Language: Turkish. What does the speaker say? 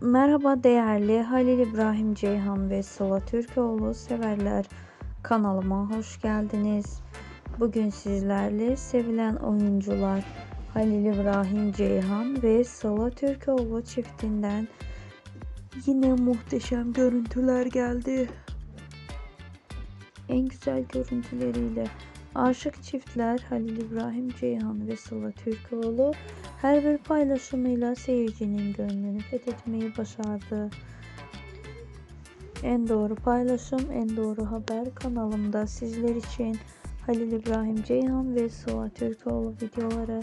Merhaba değerli Halil İbrahim Ceyhan ve Sıla Türkoğlu severler. Kanalıma hoş geldiniz. Bugün sizlerle sevilen oyuncular Halil İbrahim Ceyhan ve Sıla Türkoğlu çiftinden yine muhteşem görüntüler geldi. En güzel görüntüleriyle aşık çiftler Halil İbrahim Ceyhan ve Sıla Türkoğlu her bir paylaşımıyla seyircinin gönlünü fethetmeyi başardı. En doğru paylaşım, en doğru haber kanalımda sizler için Halil İbrahim Ceyhan ve Sıla Türkoğlu videoları